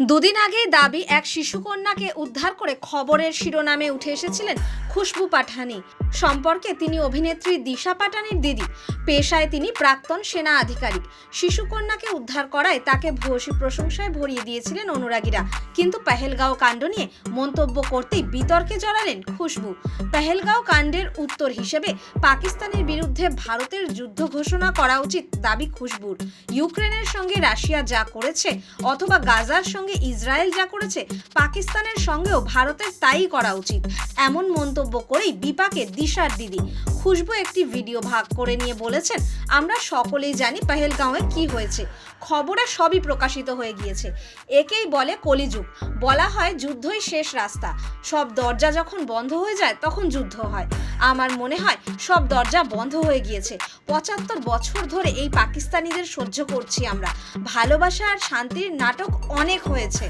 দুদিন আগে দাবি এক শিশুকন্যাকে উদ্ধার করে খবরের শিরোনামে উঠে এসেছিলেন খুশবু পাঠানি। সম্পর্কে তিনি অভিনেত্রী দিশা পাটানির দিদি। পেশায় তিনি প্রাক্তন সেনা আধিকারিক। শিশুকন্যাকে উদ্ধার করায় তাকে ভূয়সী প্রশংসায় ভরিয়ে দিয়েছিলেন অনুরাগীরা। কিন্তু পেহেলগাঁও কাণ্ড নিয়ে মন্তব্য করতেই বিতর্কে জড়ালেন খুশবু। পেহেলগাঁও কাণ্ডের উত্তর হিসেবে পাকিস্তানের বিরুদ্ধে ভারতের যুদ্ধ ঘোষণা করা উচিত দাবি খুশবুর। ইউক্রেনের সঙ্গে রাশিয়া যা করেছে অথবা গাজার সঙ্গে ইসরায়েল যা করেছে, পাকিস্তানের সঙ্গেও ভারতের তাই করা উচিত। এমন মন্তব্য করেই বিপাকে দিশার দিদি। খুশবু একটি ভিডিও ভাগ করে নিয়ে বলেছেন, আমরা সকলেই জানি পেহেলগাঁওয়ে কি হয়েছে। খবরে সবই প্রকাশিত হয়ে গিয়েছে। একেই বলে কলিযুগ। বলা হয় যুদ্ধই শেষ রাস্তা। সব দরজা যখন বন্ধ হয়ে যায়, তখন যুদ্ধ হয়। আমার মনে হয় সব দরজা বন্ধ হয়ে গিয়েছে। পঁচাত্তর বছর ধরে এই পাকিস্তানিদের সহ্য করছি আমরা। ভালোবাসা আর শান্তির নাটক অনেক হয়েছে।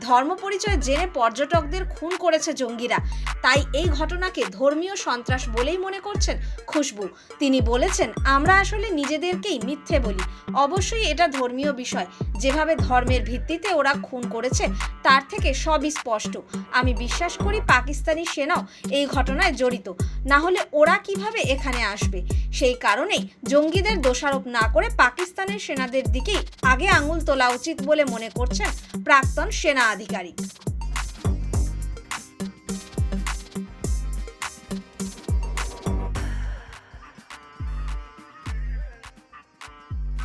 ধর্ম পরিচয় জেনে পর্যটকদের খুন করেছে জঙ্গিরা। তাই এই ঘটনাকে ধর্মীয় সন্ত্রাস বলেই মনে করছেন খুশবু। তিনি বলেছেন, আমরা আসলে নিজেদেরকেই মিথ্যে বলি। অবশ্যই এটা ধর্মীয় বিষয়। যেভাবে ধর্মের ভিত্তিতে ওরা খুন করেছে, তার থেকে সবই স্পষ্ট। আমি বিশ্বাস করি পাকিস্তানি সেনাও এই ঘটনায় জড়িত। না হলে ওরা কীভাবে এখানে আসবে? সেই কারণেই জঙ্গিদের দোষারোপ না করে পাকিস্তানের সেনাদের দিকেই আগে আঙুল তোলা উচিত বলে মনে করছেন প্রাক্তন সেনা আধিকারিক।